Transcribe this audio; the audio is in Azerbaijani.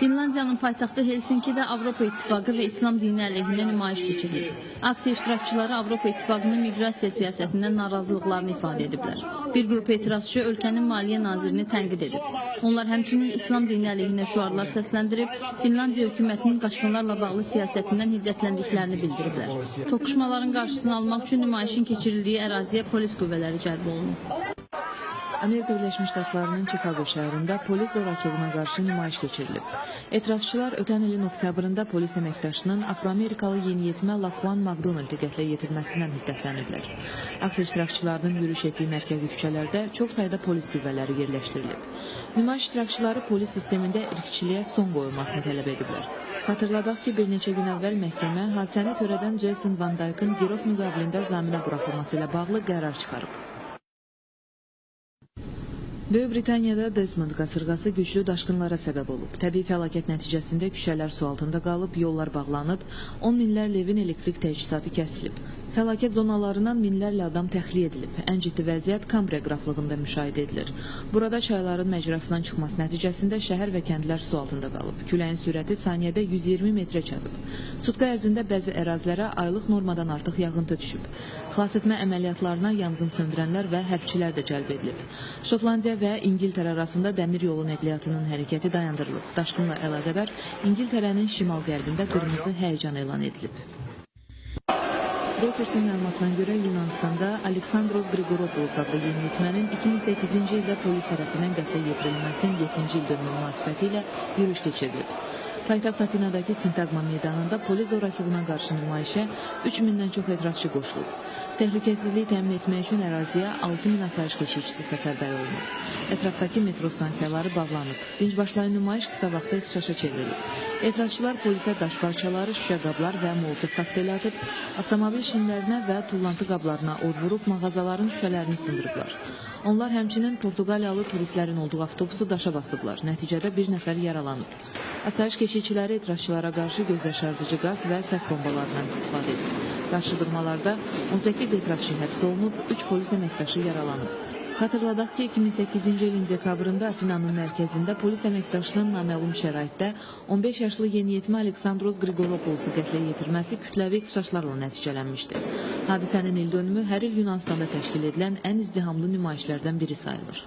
Finlandiyanın paytaxtı Helsinkidə Avropa İttifaqı və İslam dini əleyhinə nümayiş keçirilir. Aksiya iştirakçıları Avropa İttifaqının miqrasiya siyasətindən narazılıqlarını ifadə ediblər. Bir qrup etirazçı ölkənin maliyyə nazirini tənqid edib. Onlar həmçinin İslam dini əleyhinə şüarlar səsləndirib, Finlandiya hökumətinin qaçqınlarla bağlı siyasətindən hiddətləndiklərini bildiriblər. Toqquşmaların qarşısını almaq üçün nümayişin keçirildiyi əraziyə polis qüvvələri cəlb olunub. Amerika Birləşmiş Ştatlarının Chicago şəhərində polis zorakılığına qarşı nümayiş keçirilib. Etirazçılar ötən ilin oktyabrında polis əməkdaşının Afroamerikalı yeniyetmə Laquan McDonald-i qətlə yetirməsindən hiddətləniblər. Aksiya iştirakçılarının yürüyüş etdiyi mərkəzi küçələrdə çox sayda polis qüvvələri yerləşdirilib. Nümayiş iştirakçıları polis sistemində irqçiliyə son qoyulmasını tələb ediblər. Xatırladaq ki, bir neçə gün əvvəl məhkəmə hadisəni törədən Jason Van Dyke'ın girov müqabilində zaminə buraxılması ilə bağlı qərar çıxarıb. Böyük Britaniyada Desmond qasırğası güclü daşqınlara səbəb olub. Təbii fəlakət nəticəsində küçələr su altında qalıb, yollar bağlanıb, 10 minlərlə evin elektrik təchizatı kəsilib. Fəlakət zonalarından minlərlə adam təxliyə edilib. Ən ciddi vəziyyət Kambriya qraflığında müşahidə edilir. Burada çayların məcrasından çıxması nəticəsində şəhər və kəndlər su altında qalıb. Küləyin sürəti saniyədə 120 metrə çatıb. Sutka ərzində bəzi ərazilərə aylıq normadan artıq yağıntı düşüb. Xilasetmə əməliyyatlarına yanğın söndürənlər və hərbçilər də cəlb edilib. Şotlandiya və İngiltərə arasında dəmir yolu nəqliyyatının hərəkəti dayandırılıb. Daşqınla əlaqədar İngiltərənin şimal-qərbində qırmızı həyəcan elan edilib. Reutersin məlumatına görə Yunanistanda Aleksandros Grigoropoulos adlı yeniyetmənin 2008-ci ildə polis tərəfindən qətlə yetirilməsinin 7-ci il dönümü münasibəti ilə yürüyüş keçirilib. Paytaxt Afinadakı Sintagma meydanında polis zorakılığına qarşı nümayişə 3000-dən çox etirazçı qoşulub. Təhlükəsizliyi təmin etmək üçün əraziyə 6000 asayiş keşikçisi səfərbər olunub. Ətrafdakı metro stansiyaları bağlanıb. Dincbaşlayan nümayiş qısa vaxtda ixtişaşa çevrilib. Etirazçılar polisə daş parçaları, şüşə qablar və molotov kokteyli atıb, avtomobil şinlərinə və tullantı qablarına od vurub mağazaların şüşələrini sındırıblar. Onlar həmçinin Portuqaliyalı turistlərin olduğu avtobusu daşa basıblar. Nəticədə bir nəfər yaralanıb. Asayiş keşikçiləri etirazçılara qarşı gözyaşardıcı qaz və səs bombalarından istifadə edib. Qarşıdurmalarda 18 etirazçı həbs olunub, 3 polis əməkdaşı yaralanıb. Xatırladaq ki, 2008-ci ilin dekabrında Afinanın mərkəzində polis əməkdaşının naməlum şəraitdə 15 yaşlı yeniyetmə Aleksandros Grigoropoulosu qətlə yetirməsi kütləvi ixtişaşlarla nəticələnmişdi. Hadisənin il dönümü hər il Yunanistanda təşkil edilən ən izdihamlı nümayişlərdən biri sayılır.